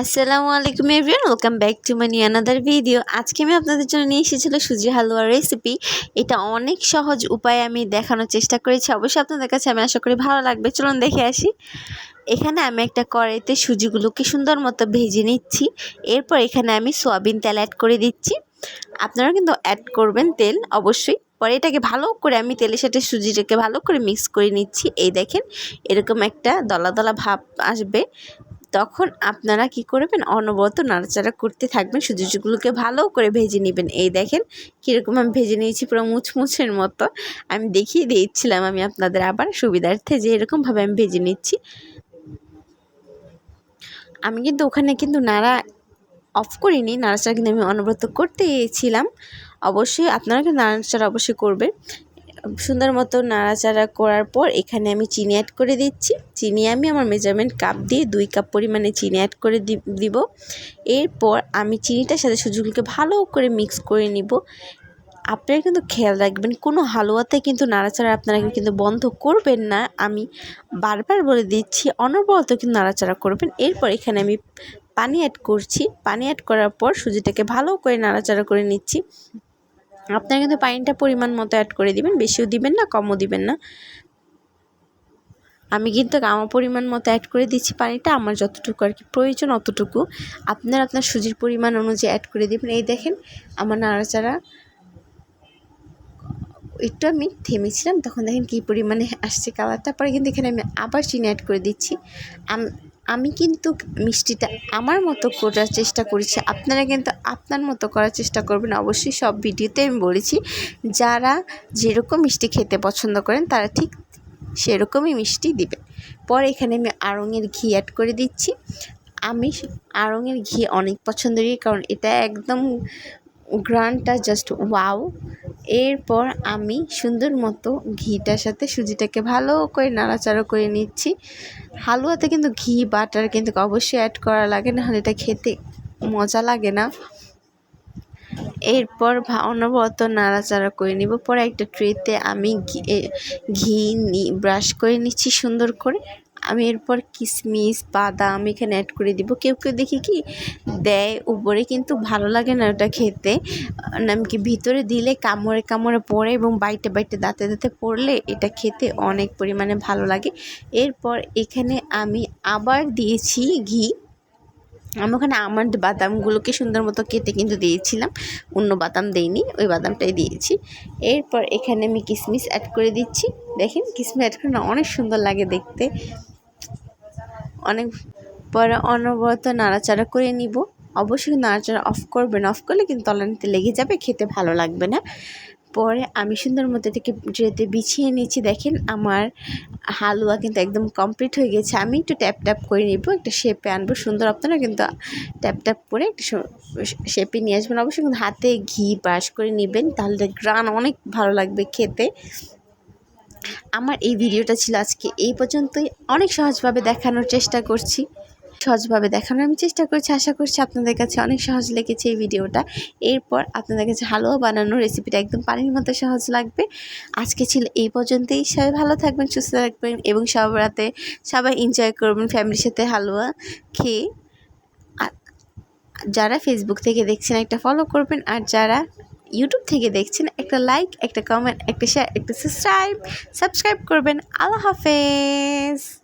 আসসালামু আলাইকুম everyone welcome back to money another video আজকে আমি আপনাদের জন্য নিয়ে এসেছিল সুজি হালুয়ার রেসিপি এটা অনেক সহজ উপায়ে আমি দেখানোর চেষ্টা করেছি। অবশ্যই আপনাদের কাছে আমি আশা করি ভালো লাগবে। চলুন দেখে আসি। এখানে আমি একটা কড়াইতে সুজিগুলোকে সুন্দর মতো ভেজে নিচ্ছি। এরপর এখানে আমি সোয়াবিন তেল অ্যাড করে দিচ্ছি। আপনারা কিন্তু অ্যাড করবেন তেল, অবশ্যই। পরে এটাকে ভালো করে আমি তেলের সাথে সুজিটাকে ভালো করে মিক্স করে নিচ্ছি। এই দেখেন, এরকম একটা দলা দলা ভাব আসবে। তখন আপনারা কি করবেন? অনবরত নাড়াচাড়া করতে থাকবেন। সুজিগুলোকে ভালো করে ভেজে নেবেন। এই দেখেন কীরকম আমি ভেজে নিয়েছি পুরো মুচমুচের মতো। আমি দেখিয়ে দিয়েছিলাম আমি আপনাদের আবার সুবিধার্থে যে এরকমভাবে আমি ভেজে নিচ্ছি। আমি কিন্তু ওখানে কিন্তু নাড়া অফ করিনি, নাড়াচাড়া কিন্তু আমি অনবরত করতেছিলাম। অবশ্যই আপনারা কিন্তু নাড়াচাড়া অবশ্যই করবেন। সুন্দর মতো নাড়াচাড়া করার পর এখানে আমি চিনি অ্যাড করে দিচ্ছি। চিনি আমি আমার মেজারমেন্ট কাপ দিয়ে দুই কাপ পরিমাণে চিনি অ্যাড করে দিব। এরপর আমি চিনিটার সাথে সুজিগুলোকে ভালো করে মিক্স করে নিব। আপনারা কিন্তু খেয়াল রাখবেন, কোনো হালুয়াতে কিন্তু নাড়াচাড়া আপনারা কিন্তু বন্ধ করবেন না। আমি বারবার বলে দিচ্ছি, অনবরত কিন্তু নাড়াচাড়া করবেন। এরপর এখানে আমি পানি অ্যাড করছি। পানি অ্যাড করার পর সুজিটাকে ভালো করে নাড়াচাড়া করে নিচ্ছি। আপনারা কিন্তু পানিটা পরিমাণ মতো অ্যাড করে দিবেন, বেশিও দিবেন না, কমও দিবেন না। আমি কিন্তু আমার পরিমাণ মতো অ্যাড করে দিচ্ছি পানিটা, আমার যতটুকু আর কি প্রয়োজন অতটুকু। আপনার আপনার সুজির পরিমাণ অনুযায়ী অ্যাড করে দেবেন। এই দেখেন, আমার নাড়াচাড়া একটু আমি থেমেছিলাম, তখন দেখেন কী পরিমাণে আসছে কালারটা পরে কিন্তু এখানে আমি আবার চিনি অ্যাড করে দিচ্ছি। আমি কিন্তু মিষ্টিটা আমার মতো করার চেষ্টা করেছি। আপনারা কিন্তু আপনার মতো করার চেষ্টা করবেন। অবশ্যই সব ভিডিওতে আমি বলেছি, যারা যেরকম মিষ্টি খেতে পছন্দ করেন, তারা ঠিক সেরকমই মিষ্টি দিবেন। পরে এখানে আমি আড়ঙের ঘি অ্যাড করে দিচ্ছি। আমি আড়ঙের ঘি অনেক পছন্দ করি কারণ এটা একদম গ্রানটা জাস্ট ওয়াও এরপর আমি সুন্দর মতো ঘিটার সাথে সুজিটাকে ভালো করে নাড়াচাড়া করে নিচ্ছি। হালুয়াতে কিন্তু ঘি, বাটার কিন্তু অবশ্যই অ্যাড করা লাগে, নাহলে এটা খেতে মজা লাগে না। এরপর অনবরত নাড়াচাড়া করে নিব। পরে একটা ট্রেতে আমি ঘি ব্রাশ করে নিচ্ছি সুন্দর করে। আমি এরপর কিশমিশ বাদাম এখানে অ্যাড করে দিব। কেউ কেউ দেখি কি দেয় উপরে, কিন্তু ভালো লাগে না ওটা খেতে। কি ভিতরে দিলে কামড়ে কামড়ে পড়ে এবং বাইটে বাইটে দাঁতে দাঁতে পড়লে এটা খেতে অনেক পরিমাণে ভালো লাগে। এরপর এখানে আমি আবার দিয়েছি ঘি। আমি ওখানে আমার বাদামগুলোকে সুন্দর মতো কেটে কিন্তু দিয়েছিলাম। অন্য বাদাম দেইনি, ওই বাদামটাই দিয়েছি। এরপর এখানে আমি কিশমিশ অ্যাড করে দিচ্ছি। দেখেন কিশমিশ অ্যাড করে অনেক সুন্দর লাগে দেখতে। অনেক পরে অনবরত নাড়াচাড়া করে নিব। অবশ্যই নাড়াচাড়া অফ করবেন অফ করলে কিন্তু তলানিতে লেগে যাবে, খেতে ভালো লাগবে না। পরে আমি সুন্দর মতো থেকে ট্রেতে বিছিয়ে নিচ্ছি। দেখেন আমার হালুয়া কিন্তু একদম কমপ্লিট হয়ে গেছে। আমি একটু ট্যাপ ট্যাপ করে নিব, একটা শেপে আনব। সুন্দর আপনারা কিন্তু ট্যাপ ট্যাপ করে একটা শেপে নিয়ে আসবেন। অবশ্যই কিন্তু হাতে ঘি ব্রাশ করে নেবেন, তাহলে গ্রান অনেক ভালো লাগবে খেতে। আমার এই ভিডিওটা ছিল আজকে এই পর্যন্তই। অনেক সহজভাবে দেখানোর চেষ্টা করছি। সহজভাবে দেখানোর আমি চেষ্টা করছি, আশা করছি আপনাদের কাছে অনেক সহজ লেগেছে এই ভিডিওটা। এরপর আপনাদের কাছে হালুয়া বানানোর রেসিপিটা একদম পানির মতো সহজ লাগবে। আজকে ছিল এই পর্যন্তই। সবাই ভালো থাকবেন, সুস্থ থাকবেন এবং সব রাতে সবাই এনজয় করবেন ফ্যামিলির সাথে হালুয়া খেয়ে। যারা ফেসবুক থেকে দেখছেন, একটা ফলো করবেন। আর যারা ইউটিউব থেকে দেখছেন একটা লাইক একটা কমেন্ট একটা শেয়ার একটা সাবস্ক্রাইব সাবস্ক্রাইব করবেন। আল্লাহ হাফেজ।